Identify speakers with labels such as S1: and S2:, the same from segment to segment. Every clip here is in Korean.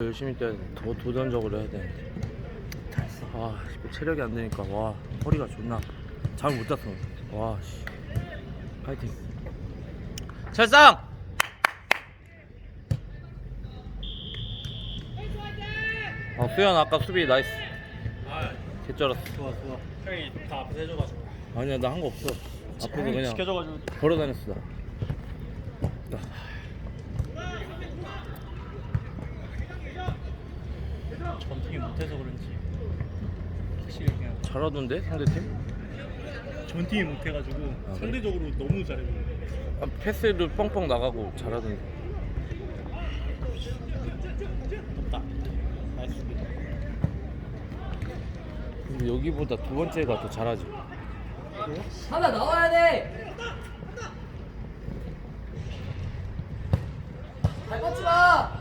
S1: 열심히 뛰어야 돼. 더 도전적으로 해야 되는데. 잘했어. 아, 씨, 체력이 안 되니까 와 허리가 존나 잠을 못 잤어. 와 씨. 파이팅. 철상. 아 수현 아까 수비 나이스.
S2: 아
S1: 개쩔었어.
S2: 좋아 좋아 형이 다 앞에서 해줘가지고
S1: 아니야 나 한 거 없어. 앞에서 그냥
S2: 지켜줘가지고
S1: 걸어 다녔어. 나.
S2: 전팀이 못해서 그런지 확실히 그냥
S1: 잘하던데 상대팀?
S2: 전팀이 못해가지고
S1: 그래?
S2: 상대적으로 너무 잘해
S1: 아, 패스를 뻥뻥 나가고 잘하던데.
S2: 높다 나이스
S1: 근데 여기보다 두 번째가 더 잘하지.
S3: 하나 나와야 돼. 발 뻗지 마.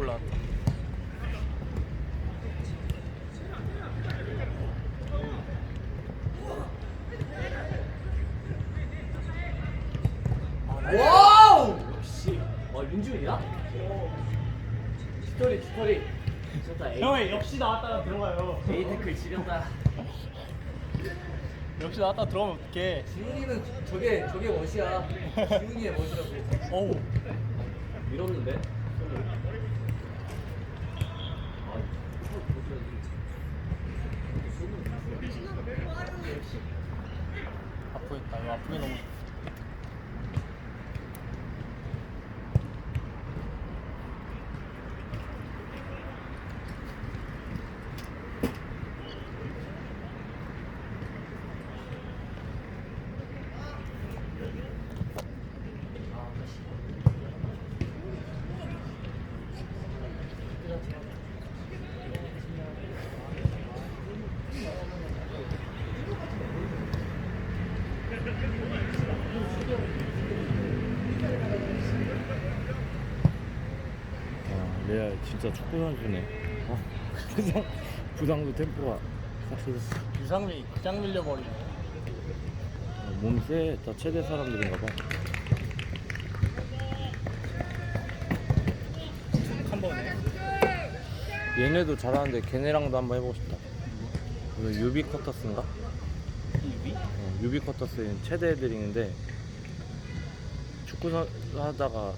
S2: 올라왔다
S3: 와우. 역시. 어 윤준이야? 스토리 스토리. 미쳤다. 에이,
S2: 형이 역시 나왔다가 들어가요
S3: 에이 태클 지렸다.
S2: 역시 나왔다가 들어가면 어떡해
S3: 지훈이는 저게 저게 멋이야. 지훈이의 멋이라고.
S2: 어우
S3: 밀었는데.
S2: 아프겠다 이거 아프게 너무
S1: 아, 레알 진짜 축구 선수네. 어? 부상 부상도 템포가 확실히
S2: 유상민이 그냥 밀려버리네
S1: 어, 몸이 세. 다 최대 사람들인가 봐.
S2: 한 번에
S1: 얘네도 잘하는데 걔네랑도 한번 해보고 싶다. 이거 유비 커터스인가?
S2: 유비?
S1: 어, 유비 커터스는 최대 애들인데 축구 선 하다가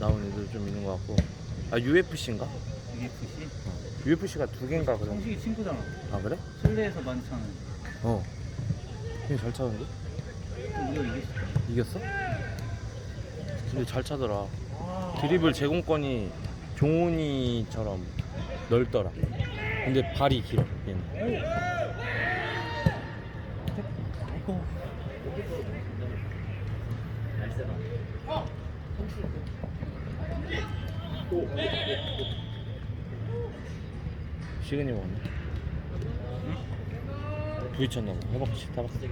S1: 나온 애들 좀 있는 것 같고. 아 UFC인가?
S4: UFC?
S1: UFC가 두 개인가 그런.
S4: 형식이 친구잖아.
S1: 아 그래?
S4: 실내에서 많잖아.
S1: 어. 형잘 차는데?
S4: 우리가 이겼어.
S1: 이겼어? 근데 잘 차더라. 드리블 제공권이 종훈이처럼 넓더라. 근데 발이 길어. 얘는. 시그니 먹었네. 부딪혔나 봐. 허벅지 타박스.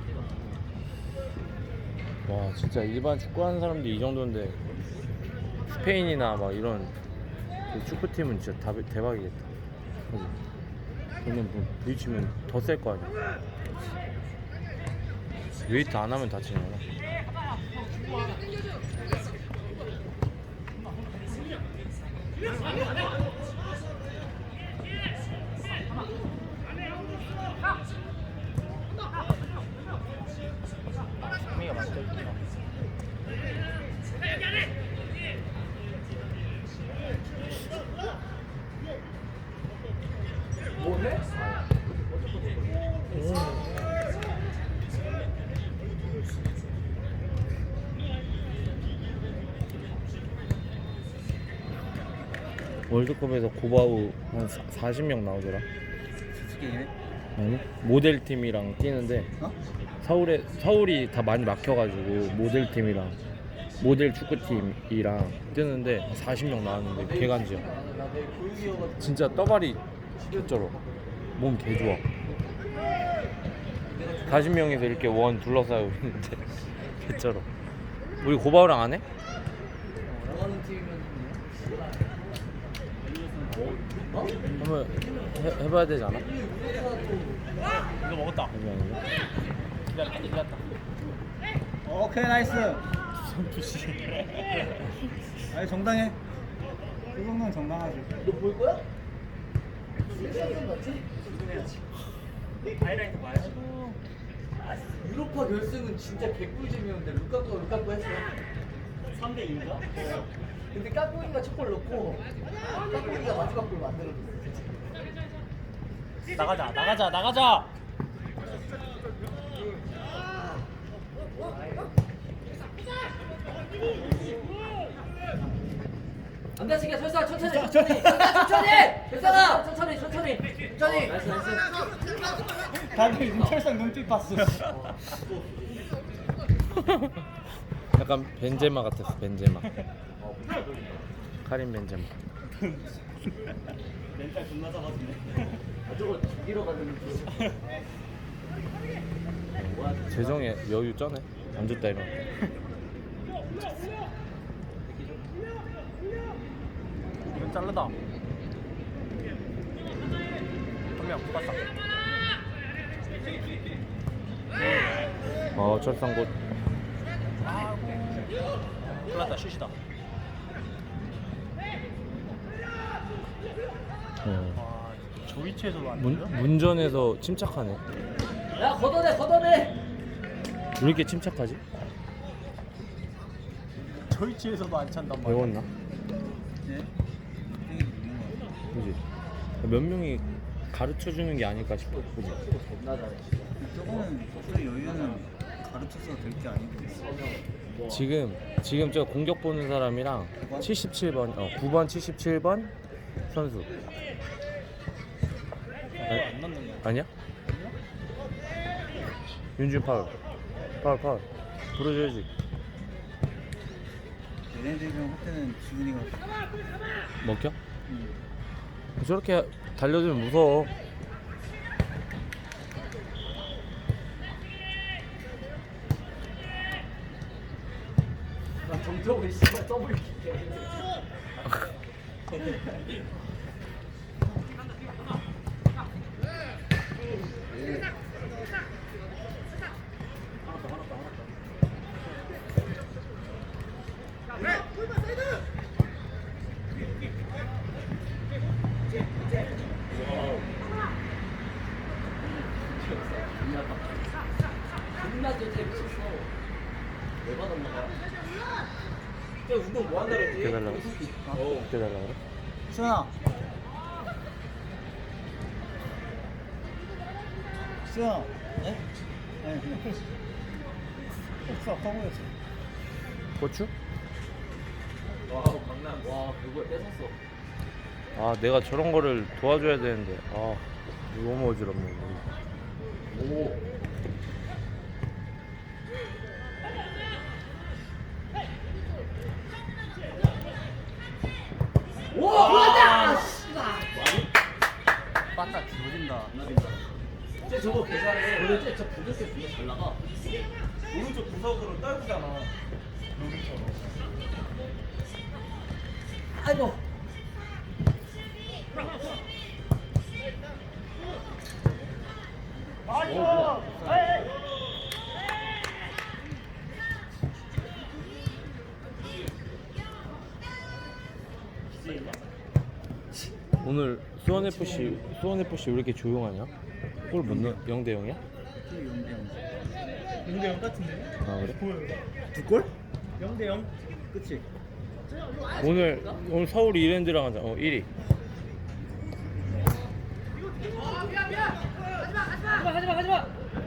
S1: 와 진짜 일반 축구하는 사람들이 이 정도인데 스페인이나 막 이런 그 축구팀은 진짜 다, 대박이겠다. 그지? 그러면 뭐 부딪히면 더 셀 거 아니야. 웨이트 안 하면 다치는 거야. 월드컵에서 고바우 한 40명 나오더라.
S4: 스키네.
S1: 아니 모델 팀이랑 뛰는데
S4: 어?
S1: 서울에 서울이 다 많이 막혀가지고 모델 팀이랑 모델 축구팀이랑 뛰는데 40명 나왔는데 개간지야. 진짜 떠발이 개쩔어. 몸 개 좋아. 40명에서 이렇게 원 둘러싸고 있는데 개쩔어. 우리 고바우랑 안 해?
S3: 나가는 팀이면 어?
S1: 한번 해, 해봐야 되지 않아?
S2: 이거 먹었다
S1: 아니 아니.
S2: 기다렸다 기다렸다
S4: 오케이 나이스.
S2: 부시.
S4: 아니 정당해. 그 정도는 정당하지.
S3: 너볼 거야?
S2: 하이라이트 봐야지.
S3: 아, 유로파 결승은 진짜 개꿀잼이었는데 루카쿠가 루카쿠 했어
S2: 3대 2인가?
S3: 근데 까꿍이가 첫골 넣고 까꿍이가 마지막 골 만들어줬어
S2: 나가자, 나가자, 나가자.
S3: 안 다치게 설사 천천히. 천천히. 천천히. 설사가 천천히 천천히. 천천히. 나이스 나이스.
S4: 다들 윤철상 눈빛 봤어.
S1: 약간 벤제마 같았어 벤제마 카린 벤제마
S2: 멘탈 존나 잡아주네.
S3: 아, 저거 죽이러 가는 그 뭐야
S1: 재정에 여유 쩌네 안 줬다 이런
S2: 이건 자르다. 한명 붙었다.
S1: 어 철상곧
S2: 큰일 났다, 슛이다. 저 위치에서도 안
S1: 문,
S2: 들려?
S1: 문전에서 침착하네
S3: 야 걷어내 걷어내
S1: 왜 이렇게 침착하지?
S2: 저 위치에서도 안 찬단 말이야.
S1: 배웠나?
S4: 네. 같아.
S1: 그지? 몇 명이 가르쳐 주는 게 아닐까 싶어 그지?
S3: 존나 잘해
S4: 저거는 그 여유는 가르쳐서 될 게 아니고.
S1: 지금 지금 저 공격 보는 사람이랑 77번 어 9번 77번 선수
S2: 안 넣는 거.
S1: 아니야? 윤준 파울. 파울 파울. 부러져야지.
S4: 얘네들이랑 할 때는 지훈이가
S1: 먹혀?
S4: 음,
S1: 저렇게 달려들면 무서워.
S3: 나 정적을 씨발 더블 킥해 존나 좋게 미쳤어 왜 받았나 봐 쟤 운동 뭐 한다 그랬지?
S1: 어떻게 달라고?
S3: 어.
S1: 어떻게 달라고 그래?
S4: 수현아. 수현아. 네? 아니 그냥 폭사 파고였어.
S1: 고추?
S3: 와 강남 와 그걸 뺏었어
S1: 아 내가 저런 거를 도와줘야 되는데 아 너무 어지럽네
S3: 오 씨발
S4: 빠따 뒤집어진다.
S3: 쟤 저거 계산해 원래 쟤저 부족해 존나 잘 나가
S2: 오른쪽 구석으로 떨구잖아. 롤처럼.
S3: 아이고
S1: FC 수원 FC 왜 이렇게 조용하냐? 골못 넣? 0대 0이야?
S4: 또 용병.
S2: 0대 0 같은데?
S1: 아 그래?
S4: 두 골?
S2: 0대 0.
S4: 그치?
S1: 오늘 오늘 서울이 이랜드랑 하자. 어 1위.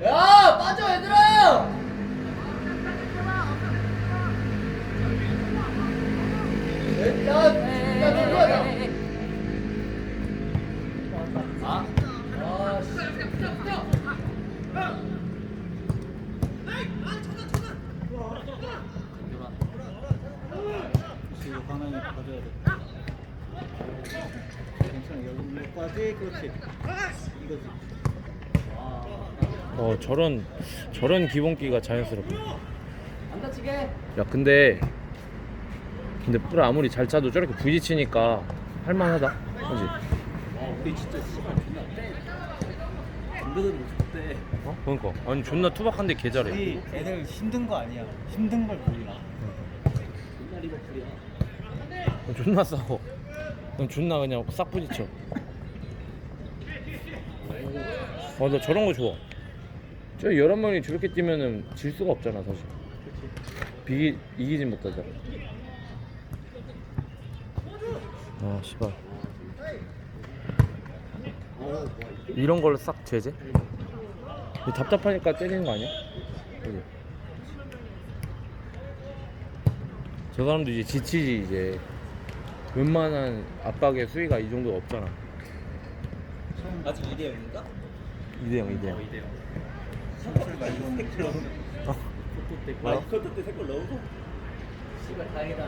S3: 야 빠져 얘들아 야, 야, 어
S1: 저런 저런 기본기가 자연스럽게.
S3: 안 다치게.
S1: 야 근데 근데 뿔 아무리 잘 차도 저렇게 부딪히니까 할만하다. 그지?
S3: 와, 우리 진짜 씨발 존나 때. 덤벼들고 싶대.
S1: 어? 그러니까 아니 존나 투박한데 개 잘해.
S4: 우리 애들 힘든 거 아니야. 힘든 걸 몰라.
S5: 둘이야.
S1: 그럼 존나 싸워. 그냥 존나 그냥 싹 부딪혀. 어, 나 저런 거 좋아. 저 여러 명이 저렇게 뛰면은 질 수가 없잖아 사실. 비기 이기진 못하잖아. 아 씨발 이런 걸로 싹 제재? 근데 답답하니까 때리는 거 아니야? 그지? 저 사람도 이제 지치지 이제 웬만한 압박의 수위가 이 정도 없잖아.
S5: 아직 2대 0인가?
S1: 2대0 2대0
S4: 2대
S1: 어, 0.
S5: 컨트 때새걸 넣어서
S3: 씨발 다행이다.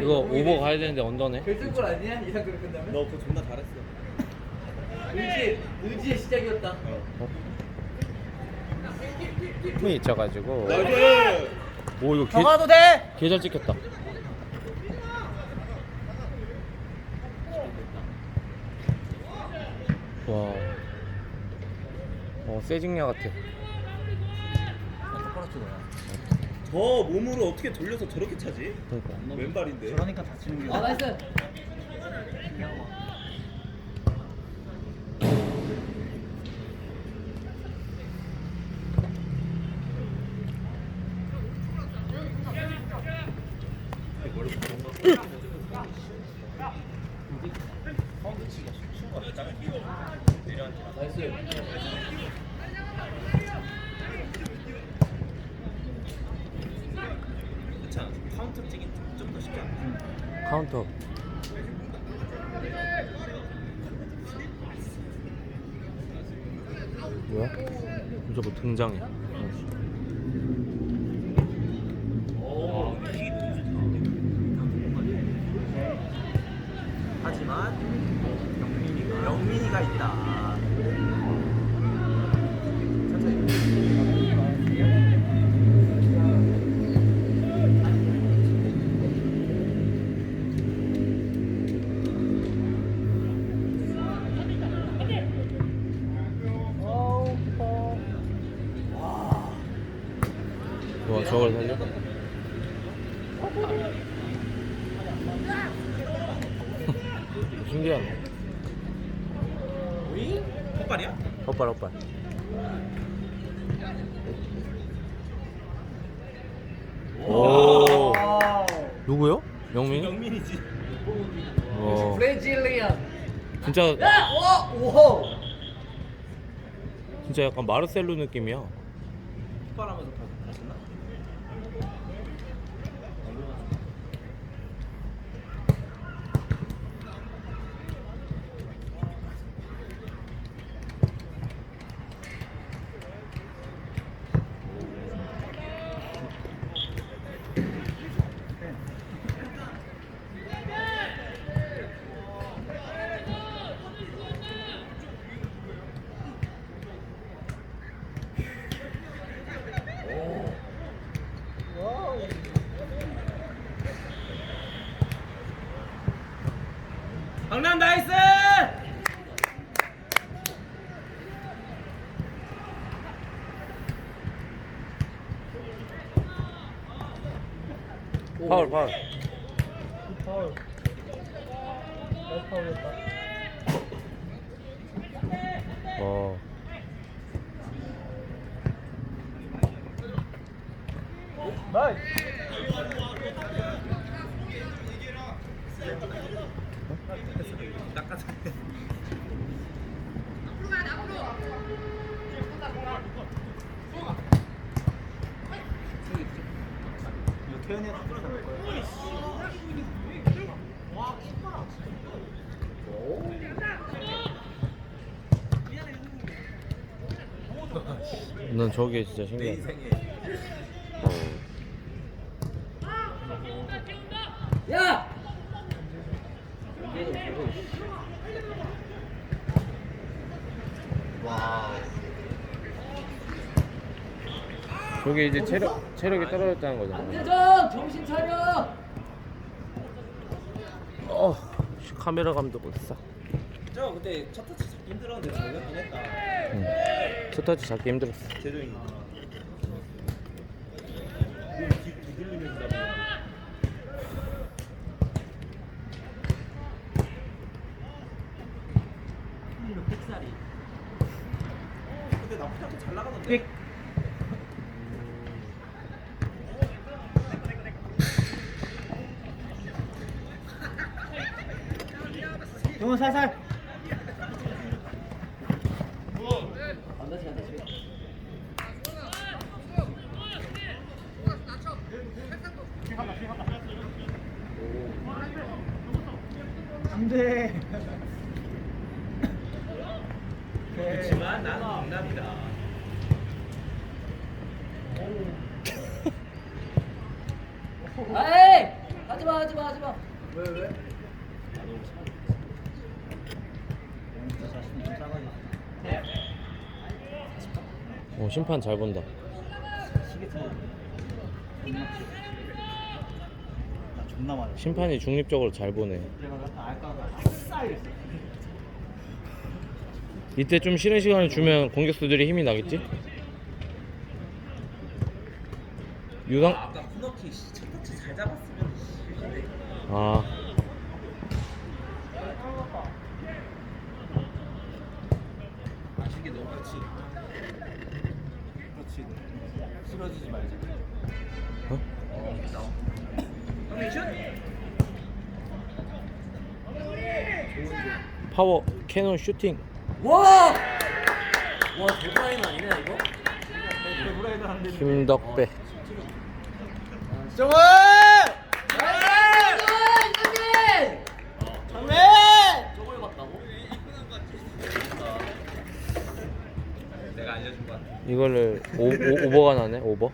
S1: 이거 오버 가야 되는데 언더네.
S3: 결승골 아니야? 이상 그렇게 끝나면?
S5: 너 그거 존나 잘했어.
S3: 의지 의지의 시작이었다.
S1: 힘이 있어가지고. 오 이거
S3: 개, 경화도 돼.
S1: 개잘 찍혔다. 와. 어, 세징야 같아.
S5: 저 몸으로 어떻게 돌려서 저렇게 차지?
S1: 그러니까
S5: 왼발인데.
S4: 저러니까 다치는 게.
S3: 아 나이스. 나이스.
S5: 괜찮아. 카운터 찍기 좀더 쉽지 않아?
S1: 카운터 뭐야? 뭐 등장해 저걸 살려? 신기하네
S5: 헛발이야?
S1: 헛발 헛발 오 누구요? 영민이?
S5: 영민이지.
S1: 어
S3: 브레질리안.
S1: 진짜
S3: 야! 와! 오!
S1: 진짜 약간 마르셀로 느낌이야
S5: 헛발하면서 다 다쳤나? 강남 나이스!
S1: 파울 파울
S2: 파울. 나이스 파울이었다.
S1: 어
S2: 나이스.
S1: 난 저게 진짜
S5: 내
S1: 신기해
S3: 야!
S4: 와.
S1: 저게 이제 체력 체력이 떨어졌다는 거잖아
S3: 안대정 정신 차려.
S1: 어 씨, 카메라 감독 어딨어
S5: 저 그때 첫 터치 잡기 힘들었는데 잘 잡긴 했다.
S1: 응. 첫 터치 잡기 힘들었어
S5: 제조인. 뒤 뒤들리면서 잡은
S4: 삑. 영원 살살.
S3: 안 다치 안 다치.
S4: 안 돼.
S5: 그렇지만 나는 농담이다.
S3: 에이! 하지마 하지마 하지마.
S4: 왜 왜?
S1: 어 심판 잘 본다
S4: 시계 차. 존나 치. 나 존나 많아.
S1: 심판이 중립적으로 잘 보네
S4: 내가 나한테 알까 아싸
S1: 이때 좀 쉬는 시간을 주면 공격수들이 힘이 나겠지? 유상
S5: 아까 코너킥 씨, 첫 터치 잘 잡았으면
S1: 아 파워 캐논 슈팅
S3: 와! 와 대파인 아니네 이거?
S1: 김덕배
S4: 정원!
S3: 저걸 봤다고?
S5: 내가 알려준 거 같아.
S1: 이거를 오, 오, 오버가 나네 오버.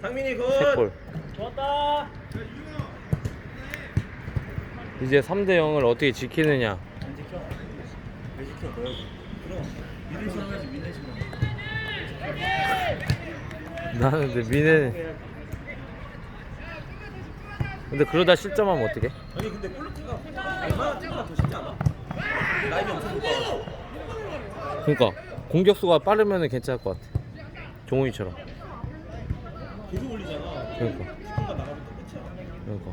S5: 상민이 굿!
S1: 세골
S4: 좋았다.
S1: 이제 3대 0을 어떻게 지키느냐
S4: 지켜? 너야지. 그럼 믿을 사람이지 믿는 사람.
S1: 나는 근데 미네 근데 그러다 실점하면 어떡해?
S5: 아니 근데 골키가 얼마나 뛰어나 더 쉽지 않아? 라인이 엄청 높아.
S1: 그러니까 공격수가 빠르면 괜찮을 것 같아 종훈이처럼
S5: 계속 올리잖아.
S1: 그러니까
S5: 키가 나가면 또 끝이야.
S1: 그러니까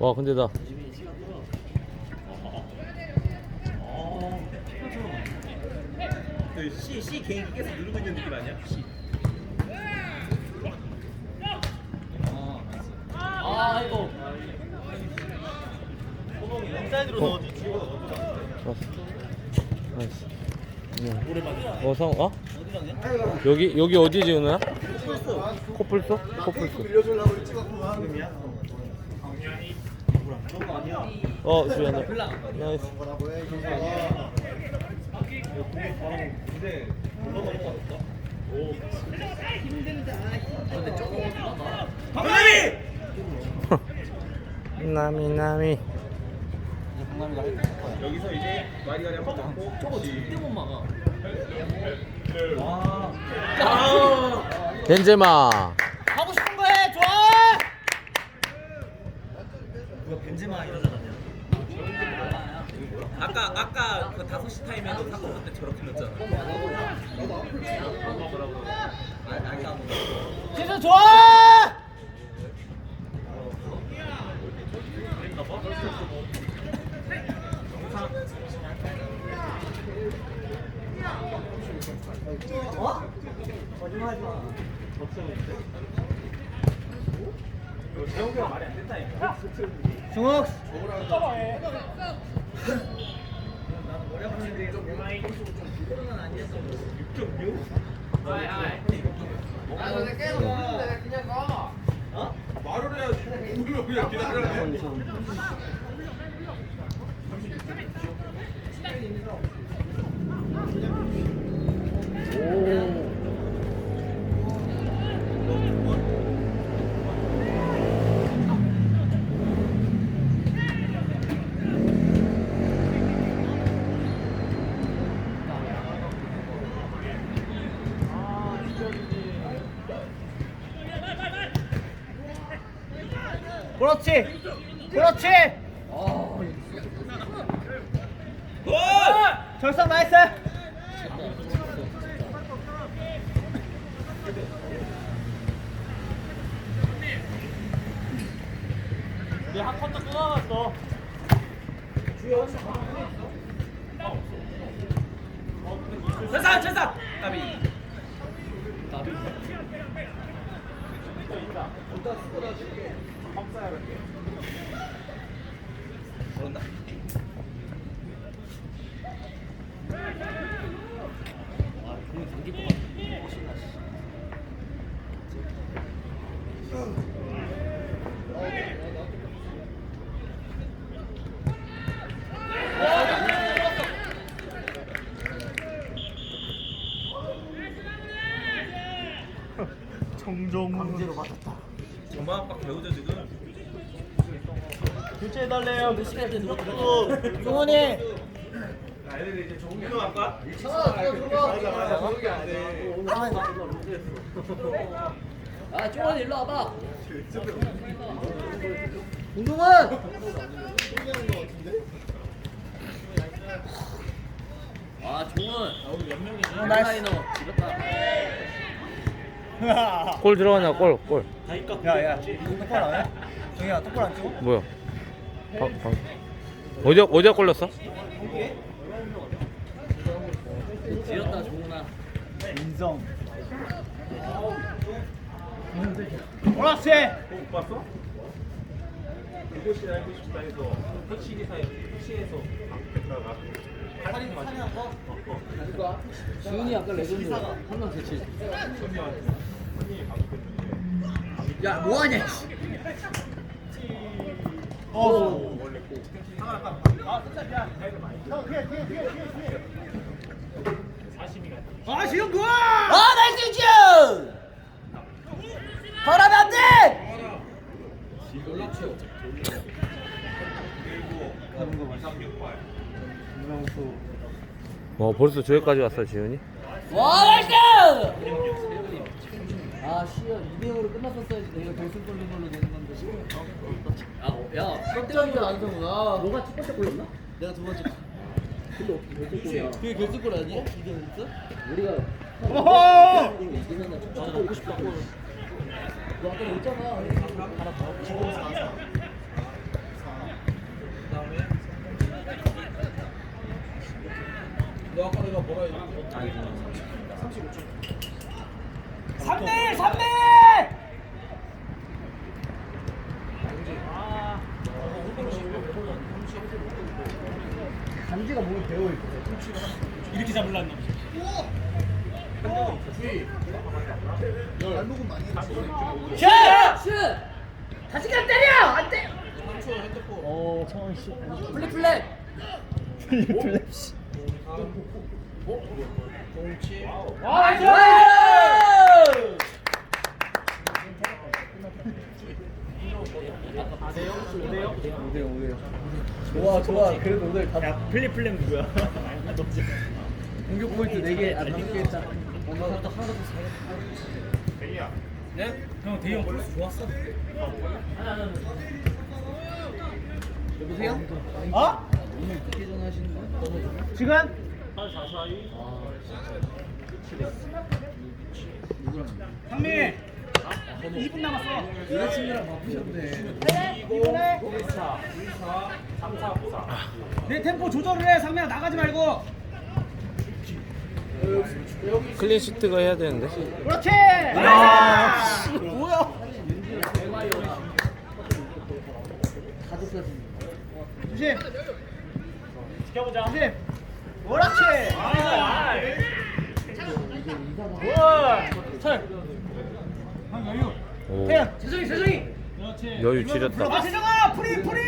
S1: 와 근데 나
S5: 그 C C 개인기 계속 누르고 있는 느낌 아니야? C.
S3: 아 이거
S4: 인사이드로.
S1: 좋았어 나이스 네. 어 성, 어? 여기 여기 어디지 은우야? 코뿔소? 코뿔소? 어 주연아 나이스 나미 나미.
S5: 여기서 이제 와리가리 한번 잡고
S3: 저거 절대 못 막아.
S1: 벤제마
S4: 하고 싶은 거 해. 좋아. 누가 벤제마 이러잖아.
S5: 아까 아까 그 5시 타임에도 사건 그때 저렇게 넣었잖아.
S4: 진짜 좋아. 어? 거짓말하지 마.
S5: 재홍이가 말이 안 된다니까.
S4: 승욱. 그렇지. 그렇지.
S5: 굿!
S4: 절상 나이스. 내한 컷도 끊어놨어.
S6: 됐어 됐어 까비
S3: 나비.
S2: 그런다.
S3: 아, 공이 당길.
S2: 강제로 맞았다.
S5: 엄마 아빠 배우자 지금.
S2: 교체해달래요.
S3: 몇 시간 때 누가 들어?
S2: 종원이.
S5: 애들이 이제 종교 할까?
S3: 아, 쪼원이 일로 와봐. 운동원. 아, 종원. 라이너 집었다.
S1: 골 들어가냐 골 골.
S2: 야야. 똑바로 안 해? 정이야 똑바로 안 찍어?
S1: 뭐야? 방, 방. 어디가 어디가 골렸어?
S3: 지었다, 종원아.
S2: 인성. 그렇지.
S5: 못 봤어? 이곳이라 알고 싶다 해서 택시 기사에 택시에서 앞에다가 할인 맞지?
S3: 누가? 지훈이 아까 레전드 한명 대체. 야, 뭐하냐? 씨.
S2: 어. 아 지금 뭐야?
S3: 아, 나이스 슛! 덜하면 안 돼!
S1: 와 벌써 저기까지 왔어 지훈이?
S3: 와, 나이스! 아, 씨야, 2대0으로 끝났었어야지. 내가 결승 골린 걸로 되는 건데. 아, 어, 야, 깜짝이야, 안성훈. 아, 너가 첫 번째 골렸나? 내가 두 번째. 근데 어떻게 결승골이야? 그게 결승골 아니야? 2대0 우리가
S2: 어허!
S3: 이기면 첫 번째 골고 싶다고. 너 아까 했잖아. 하나 더. 지금 4
S5: 4너 아까 내가 뭐라 했지?
S2: 3대 3대.
S3: 강지가 몸에 배어있거든.
S2: 이렇게 잡을란 놈.
S3: 슛! 슛! 다시 가 때려! 안 때! 어, 청원 씨. 플랫 플랫.
S2: 와
S3: 나이스! 좋 아 그래도 오늘 다
S2: 야 플립 플랩 누구야?
S3: 공격 포인트 4개 안 5개 했잖아 오늘 하나도 하나도
S2: 네? 형 대형 플러스 좋았어.
S3: 여보세요?
S2: 어?
S3: 오늘 늦게 전화하시는 거야? 너무
S2: 지금?
S3: 아 누구랑
S2: 상민. 2분 남았어.
S3: 여자친구랑 바쁘셨네
S2: 이번에
S5: 1차, 1차, 3차, 4차.
S2: 내 템포 조절을 해. 상민아 나가지 말고.
S1: 클린 시트가 해야 되는데.
S2: 그렇지. 야,
S3: 뭐야
S2: 조심. 지켜보자. 조심. 그렇지. 우와. 철. 형 여유.
S1: 오.
S3: 세정이 세정이
S2: 그렇지.
S1: 여유 지렸다.
S2: 들어가 세정아 프리 프리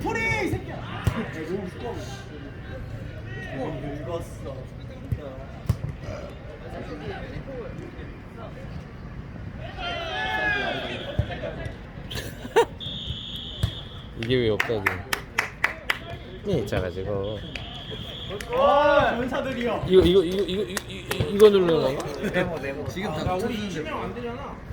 S2: 프리 이 새끼야.
S3: 늙었어
S1: 이게 왜 없다지? 네, 작아지고.
S2: 와 전사들이요.
S1: 이거 이거 이거 이거 이거, 이거 누르는 건가?
S3: 지금 다 터지는데